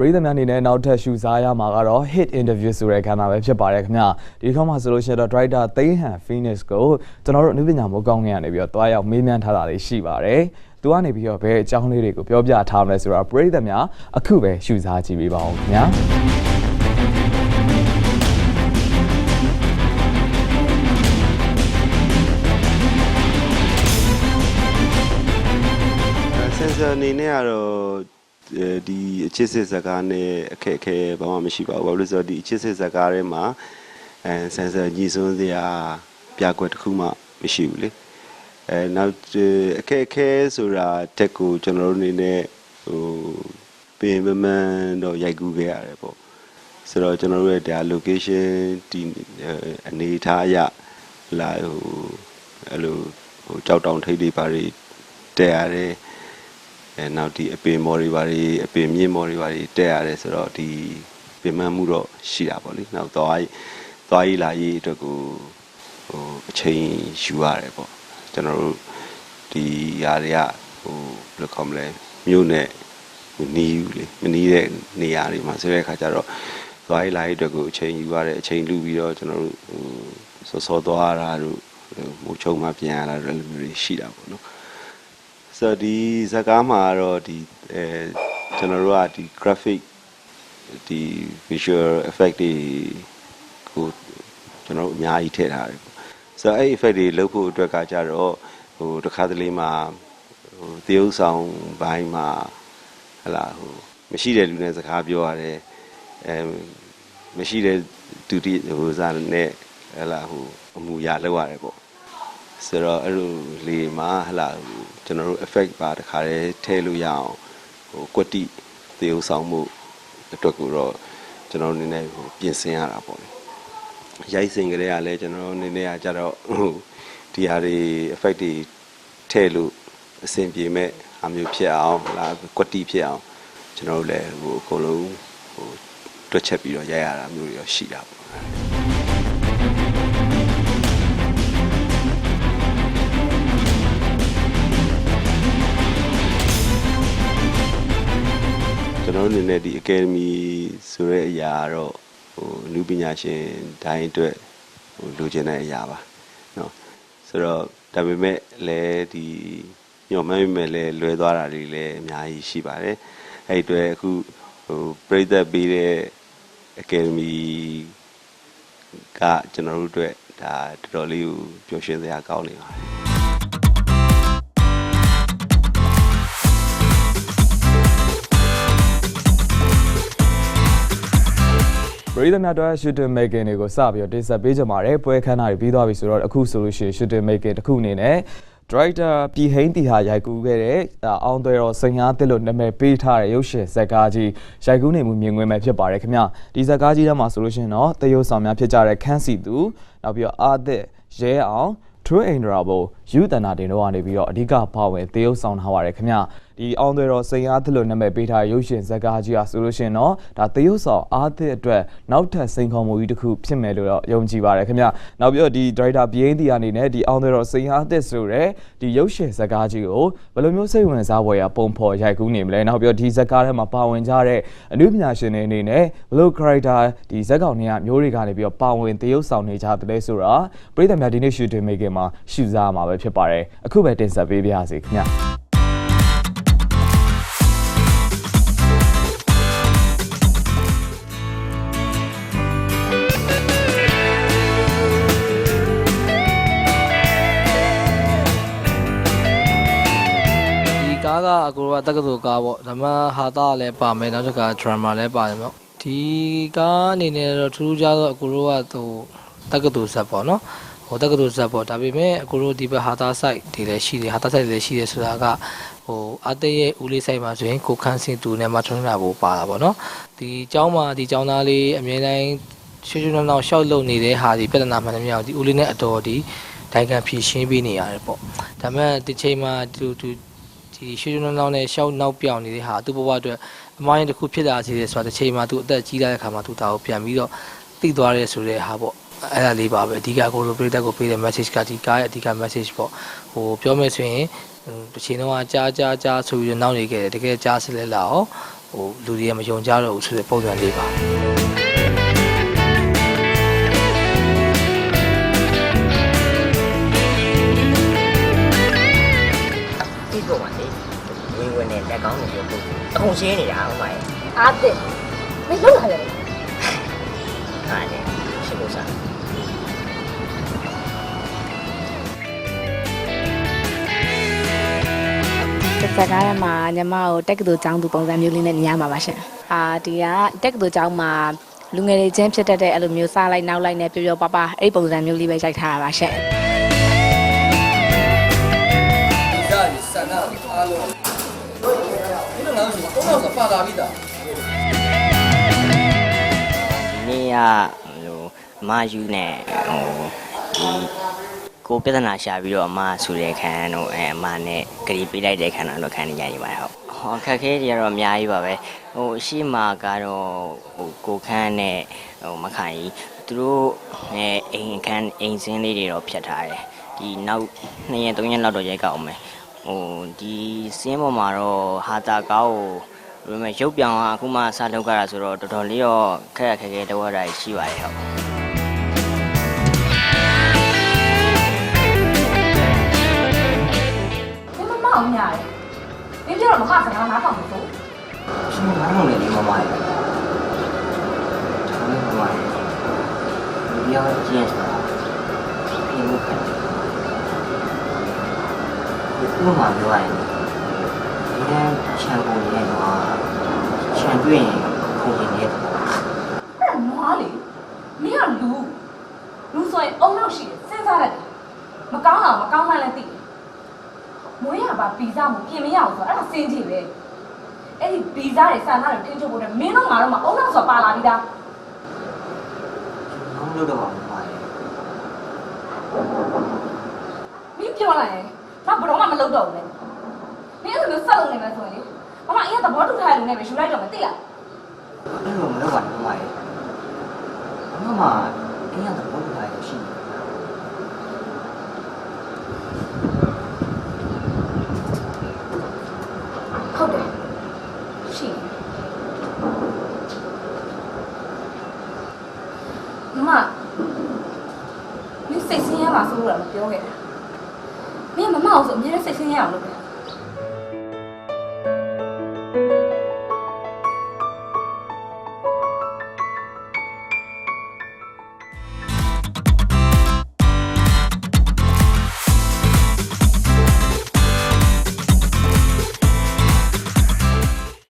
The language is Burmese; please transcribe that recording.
ပရိသတ်များအနေနဲ့နောက်ထပ်ရှုစားရမှာကတော့ hit interview ဆိုတဲ့ခန်းမှာပဲဖြစ်ပါတယ်ခင်ဗျာဒီခန်းမှာဆိုလို့ရှိရင်တော့ director သိန်းဟန် Phoenix ကိုကျွန်တော်တို့အနုပညာမိုးကောင်းငယ်ကနေပြီးတော့တွားရောက်မေးမြန်းထားတာလေးရှိပါတယ်သူကနေပြီးတော့ဘယ်အကြောင်းလေးတွေကိုပြောပြထားမလဲဆိုတော့ပရိသတ်များအခုပဲရှုစားကြည့်ပေးပါဦးခင်ဗျာဆင်ဆာအနေနဲ့ကတော့အဲ ဒီအချစ်စစ်ဇာတ်ကားနဲ့အခက်အခဲဘာမှမရှိပါဘူးဘာလို့လဲဆိုတော့ဒီအချစ်စစ်ဇာတ်ကားထဲမှာအဲဆင်ဆာညီစွန်းစရာပြကွက်တစ်ခုမှမရှိဘူးလေအဲနောက်အခက်အခဲဆိုတာတက်ကိုကျွန်တော်တို့အနေနဲ့ဟိုပင်ပမန်တော့ရိုက်ကူးခဲ့ရတယ်ပေါ့ဆိုတော့ကျွန်တော်တို့ရဲ့ဒါ location ဒီအနေထားအရလာဟိုအဲ့လိုဟိုကြောက်တောင်ထိပ်တွေပါတွေတက်ရတယ် အဲနောက်ဒီအပင်မော်တွေပါတွေအပင်မြင့်မော်တွေပါတွေတက်ရတယ်ဆိုတော့ဒီပင်မမှုတော့ရှိတာပေါ့လေနောက်တော့သွားရေးလာရေးအတွက်ကိုဟိုအချိန်ယူရတယ်ပေါ့ကျွန်တော်တို့ဒီຢာတွေကဟိုဘယ်လိုခေါ်မလဲမြို့နဲ့မနီးဘူးလေမနီးတဲ့နေရာတွေမှာဆိုတဲ့အခါကျတော့သွားရေးလာရေးအတွက်ကိုအချိန်ယူရတယ်အချိန်လူပြီးတော့ကျွန်တော်တို့ဟိုစောစောသွားရတာတို့မိုးချုံမှပြန်ရတာတို့လည်းမျိုးတွေရှိတာပေါ့နော် ဆိုတော့ဒီဇာတ်ကားမှာကတော့ဒီအဲကျွန်တော်တို့ကဒီ graphic ဒီ visual effect တွေကိုကျွန်တော်တို့အများကြီးထည့်ထားတယ်ပေါ့ဆိုတော့အဲ့ effect တွေလုပ်ဖို့အတွက်ကကြတော့ဟိုတစ်ခါတလေမှာဟိုတရုပ်ဆောင်ဘိုင်းမှာဟလာဟိုမရှိတဲ့လူနဲ့စကားပြောရတယ်အဲမရှိတဲ့ဒုတိဟိုစားနဲ့ဟလာဟိုအမှုရလောက်ရတယ်ပေါ့ ဆိုတော့အဲ့လိုလေမှာဟလာဟိုကျွန်တော်တို့ effect ပါတခါတည်းထည့်လို့ရအောင်ဟိုကွက်တိသေုံဆောင်မှုအတွက်ကိုတော့ကျွန်တော်တို့အနေနဲ့ဟိုပြင်ဆင်ရတာပေါ့လေရိုက်စင်ကလေးကလည်းကျွန်တော်တို့အနေနဲ့ကကြတော့ဟိုဒီဟာတွေ effect တွေထည့်လို့အဆင်ပြေမဲ့အမျိုးဖြစ်အောင်ဟလာကွက်တိဖြစ်အောင်ကျွန်တော်တို့လည်းဟိုအကုန်လုံးဟိုတွက်ချက်ပြီးတော့ရိုက်ရတာမျိုးတွေတော့ရှိတာပေါ့ ကျွန်တော်တို့အနေနဲ့ဒီ academy ဆိုတဲ့အရာကတော့ဟိုအမှုပညာရှင်တိုင်းအတွက်ဟိုလိုချင်တဲ့အရာပါเนาะဆိုတော့ဒါပေမဲ့လည်းဒီညော်မှန်းပေမဲ့လည်းလွဲသွားတာတွေလည်းအများကြီးရှိပါတယ်အဲ့ဒီအတွက်အခုဟိုပြည်သက်ပေးတဲ့ academy ကကျွန်တော်တို့အတွက်ဒါတော်တော်လေးကိုပျော်ရွှင်စရာကောင်းနေပါတယ် ပရိသတ်များတော့ shooting making တွေကိုစပြီးတော့တင်ဆက်ပေးကြပါတယ်ပွဲခန်းသားတွေပြီးသွားပြီဆိုတော့အခုဆိုလို့ရှိရင် shooting making တစ်ခုအနေနဲ့ director ပြည်ဟိန်းတီဟာရိုက်ကူးခဲ့တဲ့အောင်သွဲတော်စိန်အားတစ်လို့နာမည်ပေးထားတဲ့ရုပ်ရှင်ဇာတ်ကားကြီးရိုက်ကူးနေမှုမြင်ကွင်းပဲဖြစ်ပါတယ်ခင်ဗျဒီဇာတ်ကားကြီးထဲမှာဆိုလို့ရှိရင်တော့တရုတ်ဆောင်များဖြစ်ကြတဲ့ခန်းစီသူနောက်ပြီးတော့အာသစ်ရဲအောင်ထရအင်ဒရာဘိုယူတနာတင်တို့ကနေပြီးတော့အဓိကပါဝင်သေုပ်ဆောင်ထားပါတယ်ခင်ဗျ ဒီအောင်သွဲတော်စိန်အားသစ်လို့နာမည်ပေးထားရုပ်ရှင်ဇာတ်ကားကြီးอ่ะဆိုလို့ရှိရင်တော့ဒါသေုပ်ဆောင်အားသစ်အတွက်နောက်ထပ်စိန်ခေါ်မှုကြီးတစ်ခုဖြစ်မယ်လို့တော့ယုံကြည်ပါတယ်ခင်ဗျနောက်ပြီးတော့ဒီဒရိုက်တာဘီယင်းတီအနေနဲ့ဒီအောင်သွဲတော်စိန်အားသစ်ဆိုတဲ့ဒီရုပ်ရှင်ဇာတ်ကားကြီးကိုဘယ်လိုမျိုးစိတ်ဝင်စားဖွယ်ရပုံဖော်ရိုက်ကူးနေမလဲနောက်ပြီးတော့ဒီဇာတ်ကားထဲမှာပါဝင်ကြတဲ့အနုပညာရှင်တွေအနေနဲ့ဘယ်လို character ဒီဇာတ်ကောင်တွေကမျိုးတွေကနေပြီးတော့ပါဝင်သေုပ်ဆောင်နေကြတယ်လဲဆိုတာပြည်သက်များဒီနေ့ shooting making မှာရှုစားမှာပဲဖြစ်ပါတယ်အခုပဲတင်ဆက်ပေးပါရစေခင်ဗျ ကားကအကိုရောကတက္ကသိုလ်ကားပေါ့ဒါမှဟာတာလည်းပါမယ်နောက်တစ်ခါ drama လည်းပါတယ်ပေါ့ဒီကားအနေနဲ့တော့ထူးထူးခြားသောအကိုရောကဟိုတက္ကသိုလ်ဇက်ပေါ့နော်ဟိုတက္ကသိုလ်ဇက်ပေါ့ဒါပေမဲ့အကိုရောဒီဘက်ဟာတာ site တွေလည်းရှိတယ်ဟာတာ site တွေလည်းရှိတယ်ဆိုတာကဟိုအတေးရဲ့ဦးလေး site မှာဆိုရင်ကိုခန်းစင်သူနဲ့မထွန်းလာဖို့ပါတာပေါ့နော်ဒီเจ้าမှာဒီเจ้าသားလေးအမြဲတမ်းရွှေရွှေနှောင်းနှောင်းရှောက်လုံနေတဲ့ဟာဒီပြဿနာမှန်တယ်မရဘူးဒီဦးလေးနဲ့အတော်ဒီဒိုင်ခံဖြည့်ရှင်းပေးနေရတယ်ပေါ့ဒါပေမဲ့ဒီချိန်မှာသူသူ ဒီရွှေရွှေနှောင်းနှောင်းနဲ့ရှောက်နောက်ပြောင်နေတဲ့ဟာသူ့ဘဝအတွက်အမိုင်းတစ်ခုဖြစ်လာစေတယ်ဆိုတာတစ်ချိန်မှာသူအသက်ကြီးလာတဲ့ခါမှာသူဒါကိုပြန်ပြီးတော့သိသွားရဲဆိုတဲ့ဟာပေါ့အဲ့ဒါလေးပါပဲအဓိကကိုလိုပရိသတ်ကိုပေးတဲ့ message ကဒီကားရဲ့အဓိက message ပေါ့ဟိုပြောမယ်ဆိုရင်ဟိုတစ်ချိန်တော့ကြားကြားကြားဆိုပြီးတော့နောက်နေခဲ့တယ်တကယ်ကြားစစ်လဲလာအောင်ဟဟိုလူတွေကမယုံကြတော့ဘူးဆိုတဲ့ပုံစံလေးပါ ဝင်ဝင်နဲ့လက်ကောင်းနေပြောဖို့အကုန်ရှင်းနေတာဟုတ်ပါရဲ့အားတဲ့မင်းလုံးလာလေဟာလေရှင်းလို့စားတစ်စကားထဲမှာညီမကိုတက်ကတူចောင်းသူပုံစံမျိုးလေးနဲ့ညမှာပါရှင်အာဒီကတက်ကတူចောင်းမှာလူငယ်တွေချင်းဖြစ်တတ်တဲ့အဲ့လိုမျိုးစားလိုက်နောက်လိုက်နဲ့ပျော်ပျော်ပါပါအဲ့ဒီပုံစံမျိုးလေးပဲရိုက်ထားတာပါရှင် ဒီနေ့ကဟိုအမယူနဲ့ဟိုဒီကိုပြဿနာရှာပြီးတော့အမဆူတဲ့ခံတော့အဲအမနဲ့ဂရီပေးလိုက်တဲ့ခံတော့ခံနေကြရပါတယ်ဟုတ်ဟောခက်ခဲတွေကတော့အများကြီးပါပဲဟိုအရှိမကတော့ဟိုကိုခန်းနဲ့ဟိုမခိုင်ကြီးသူတို့အဲအိမ်ခန်းအိမ်စင်းလေးတွေတော့ဖြတ်ထားတယ်ဒီနောက်2ရက်3ရက်လောက်တော့ရိုက်ကောက်အောင်မယ်ဟိုဒီစင်းပေါ်မှာတော့ဟာတာကောက်ကိုဒါ ပေမဲ့ရုပ်ပြောင်ကအခုမှစလုပ်ကြတာဆိုတော့တော်တော်လေးတော့ခက်ခက်ခဲခဲတော့ရတာရှိပါတယ်ဟုတ်မင်းမမအောင်ညာတယ်မင်းပြောတော့မဟာစကားနားထောင်လို့ဆိုရှင်မမောင်လေးမမလေးဒါလေးမမလေးဒီရောက်ကျင်းဆိုတာဒီလိုခံတယ်ဒီဥမာပြောရရင်ဒီကချန်ပုံလေးတော့ ချန်တွင်းခုန်နေတယ်အဲ့နွားလေမင်းကလူလူဆိုရင်အုံနောက်ရှိတယ်စဉ်းစားလိုက်မကောင်းအောင်မကောင်းမှလည်းသိတယ်မွေးရပါပီဇာမပြင်မရအောင်ဆိုအဲ့ဒါစင်းကြည့်ပဲအဲ့ဒီပီဇာတွေဆန်သားတွေထင်းချုပ်ဖို့နဲ့မင်းတို့ငါတို့မှအုံနောက်ဆိုပါလာပြီးသားနောက်လို့တော့မမလေးမင်းပြောလိုက်ရင်ငါဘယ်တော့မှမလုပ်တော့ဘူးလေမင်းအဲ့လိုမျိုးဆက်လုပ်နေမှဆိုရင်လေ မမအရင်သဘောတူထားတဲ့လူနဲ့ပဲယူလိုက်တော့မယ်သိလားအဲ့လိုမလုပ်ပါနဲ့မမလေးမမအင်းရတော့ဘုရားရရှိတယ်ဟုတ်တယ်ရှိတယ်မမမင်းစိတ်ဆင်းရဲမှာဆိုလို့တော့မပြောခဲ့တာမင်းမမအောင်ဆိုအမြဲတမ်းစိတ်ဆင်းရဲအောင်လုပ်တယ်